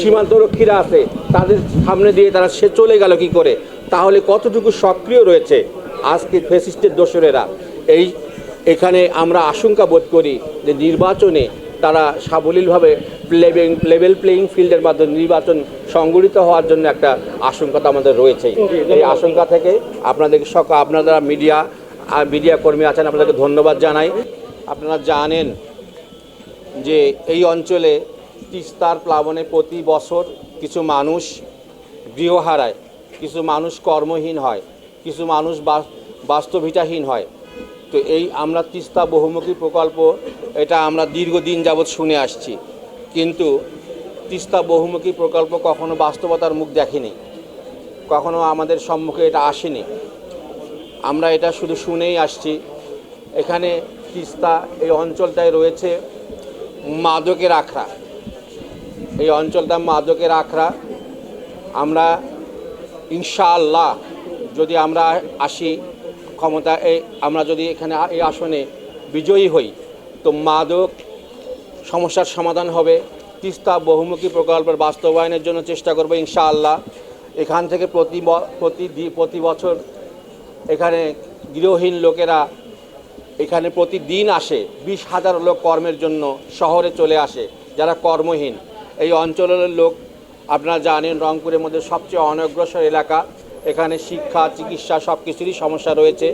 সীমান্তরক্ষীরা আছে, তাদের সামনে দিয়ে তারা সে চলে গেল কি করে? তাহলে কতটুকু সক্রিয় রয়েছে আজকে ফেসিস্টের দোসরেরা? এই, এখানে আমরা আশঙ্কা বোধ করি যে নির্বাচনে তারা সাবলীলভাবে লেভেল লেভেল প্লেয়িং ফিল্ডের মাধ্যমে নির্বাচন সংগঠিত হওয়ার জন্য একটা আশঙ্কা তো আমাদের রয়েছে এই আশঙ্কা থেকে আপনাদেরকে সকাল আপনারা মিডিয়া আর মিডিয়া কর্মী আছেন, আপনাদেরকে ধন্যবাদ জানাই। আপনারা জানেন যে এই অঞ্চলে তিস্তার প্লাবনে প্রতি বছর কিছু মানুষ গৃহ হারায়, কিছু মানুষ কর্মহীন হয়, কিছু মানুষ বাস্তবিতাহীন হয়। তো এই আমরা তিস্তা বহুমুখী প্রকল্প, এটা আমরা দীর্ঘদিন যাবৎ শুনে আসছি। কিন্তু তিস্তা বহুমুখী প্রকল্প কখনো বাস্তবতার মুখ দেখেনি। কখনো আমাদের সম্মুখে এটা আসেনি। আমরা এটা শুধু শুনেই আসছি। এখানে তিস্তা এই অঞ্চলটায় রয়েছে মাদকের আখড়া। এই অঞ্চলটা মাদকের আখড়া। আমরা ইনশাআল্লাহ যদি আমরা আসি ক্ষমতা, এই আমরা যদি এখানে এই আসনে বিজয়ী হই, তো মাদক সমস্যার সমাধান হবে। তিস্তা বহুমুখী প্রকল্পের বাস্তবায়নের জন্য চেষ্টা করব ইনশাআল্লাহ। এখান থেকে প্রতি প্রতি প্রতি বছর এখানে গৃহহীন লোকেরা এখানে প্রতিদিন আসে। বিশ হাজার লোক কর্মের জন্য শহরে চলে আসে, যারা কর্মহীন। এই অঞ্চলের লোক, আপনারা জানেন রংপুরের মধ্যে সবচেয়ে অনগ্রসর এলাকা। এখানে শিক্ষা, চিকিৎসা সব কিছুরই সমস্যা রয়েছে।